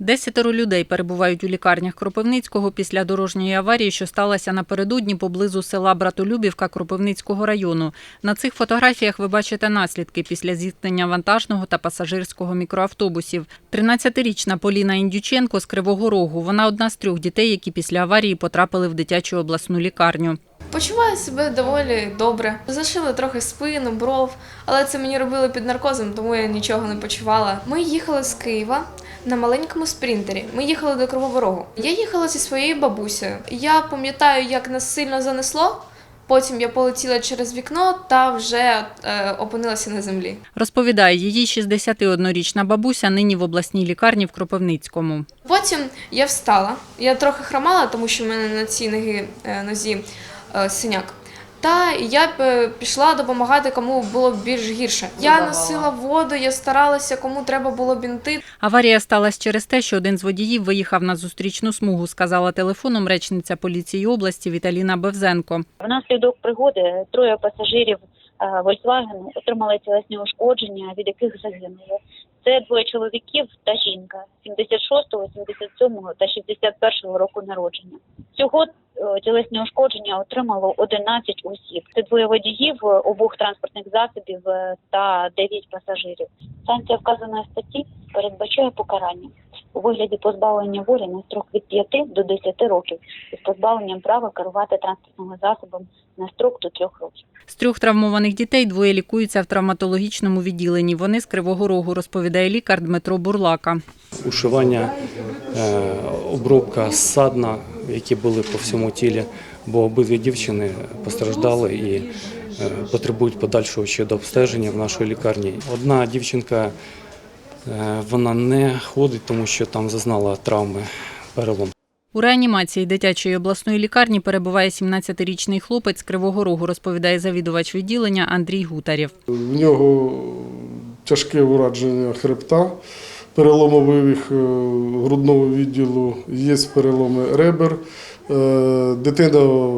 Десятеро людей перебувають у лікарнях Кропивницького після дорожньої аварії, що сталася напередодні поблизу села Братолюбівка Кропивницького району. На цих фотографіях ви бачите наслідки після зіткнення вантажного та пасажирського мікроавтобусів. 13-річна Поліна Індюченко з Кривого Рогу. Вона одна з трьох дітей, які після аварії потрапили в дитячу обласну лікарню. Почуваю себе доволі добре. Зашили трохи спину, бров, але це мені робили під наркозом, тому я нічого не почувала. Ми їхали з Києва на маленькому спринтері. Ми їхали до Кривого Рогу. Я їхала зі своєю бабусею. Я пам'ятаю, як нас сильно занесло. Потім я полетіла через вікно та вже е, опинилася на землі. Розповідає, її 61-річна бабуся нині в обласній лікарні в Кропивницькому. Потім я встала. Я трохи хромала, тому що в мене на цій ногі, е, нозі е, синяк. Та я б е, пішла допомагати, кому було більш гірше. Я носила воду, я старалася, кому треба було бінти. Аварія сталася через те, що один з водіїв виїхав на зустрічну смугу, сказала телефоном речниця поліції області Віталіна Бевзенко. Внаслідок пригоди троє пасажирів е, Volkswagen отримали тілесні ушкодження, від яких загинули. Це двоє чоловіків та жінка 76-го, 77-го та 61-го року народження. Всього е, тілесні ушкодження отримало 11 осіб. Це двоє водіїв е, обох транспортних засобів е, та 9 пасажирів. Санкція вказаної статті передбачає покарання у вигляді позбавлення волі на строк від 5 до 10 років із позбавленням права керувати транспортним засобом на строк до 3 років. З трьох травмованих дітей двоє лікуються в травматологічному відділенні. Вони з Кривого Рогу, розповідає лікар Дмитро Бурлака. ушивання, е, обробка ссадна, які були по всьому тілі, бо обидві дівчини постраждали і е, потребують подальшого ще до обстеження в нашій лікарні. Одна дівчинка е, вона не ходить, тому що там зазнала травми перелом. У реанімації дитячої обласної лікарні перебуває 17-річний хлопець з Кривого Рогу, розповідає завідувач відділення Андрій Гутарєв. В нього тяжке ураження хребта, переломи вивих е, грудного відділу, є переломи ребер. Е, Дитина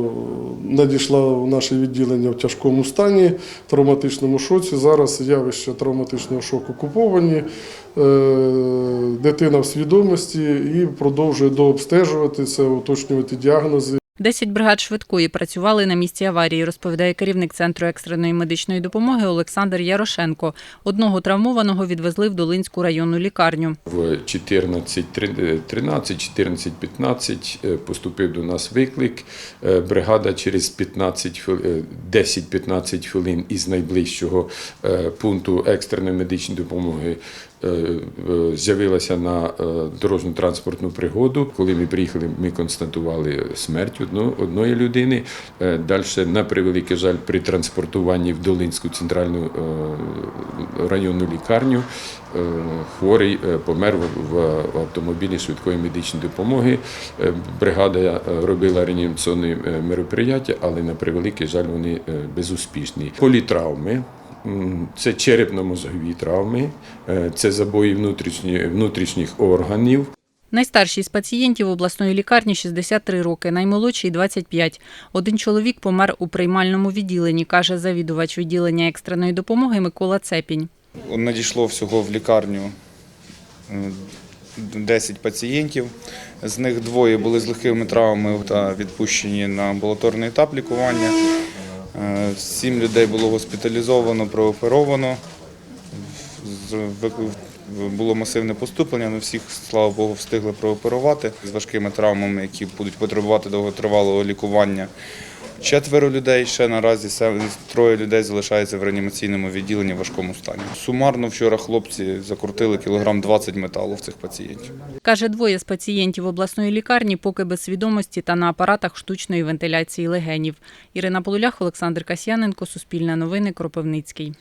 надійшла в наше відділення в тяжкому стані, травматичному шоці. Зараз явище травматичного шоку куповані. Е, Дитина в свідомості і продовжує дообстежуватися, уточнювати діагнози. Десять бригад швидкої працювали на місці аварії, розповідає керівник Центру екстреної медичної допомоги Олександр Ярошенко. Одного травмованого відвезли в Долинську районну лікарню. В 14.13, 14.15 е, поступив до нас виклик. Е, Бригада через 15 хвил- е, 10-15 хвилин із найближчого пункту екстреної медичної допомоги з'явилася на е, дорожньо-транспортну пригоду. Коли ми приїхали, ми констатували смерть одної людини. Далі, на превеликий жаль, при транспортуванні в Долинську центральну е, районну лікарню е, хворий е, помер в- автомобілі швидкої медичної допомоги. Е, Бригада е, робила реанімаційні е, мероприятия, але на превеликий жаль вони е, безуспішні. Політравми. Це черепно-мозгові травми, е, це забої внутрішні, внутрішніх органів. Найстарший з пацієнтів обласної лікарні 63 роки, наймолодший 25. Один чоловік помер у приймальному відділенні, каже завідувач відділення екстреної допомоги Микола Цепінь. Надійшло всього в лікарню е, 10 пацієнтів. З них двоє були з легкими травмами та відпущені на амбулаторний етап лікування. Е, Сім людей було госпіталізовано, прооперовано. Було масивне поступлення, але всіх, слава Богу, встигли прооперувати з важкими травмами, які будуть потребувати довготривалого лікування. Четверо людей ще наразі троє людей залишається в реанімаційному відділенні в важкому стані. Сумарно вчора хлопці закрутили кілограм 20 металу в цих пацієнтів. Каже, двоє з пацієнтів обласної лікарні поки без свідомості та на апаратах штучної вентиляції легенів. Ірина Полулях, Олександр Касьяненко, Суспільне новини, Кропивницький.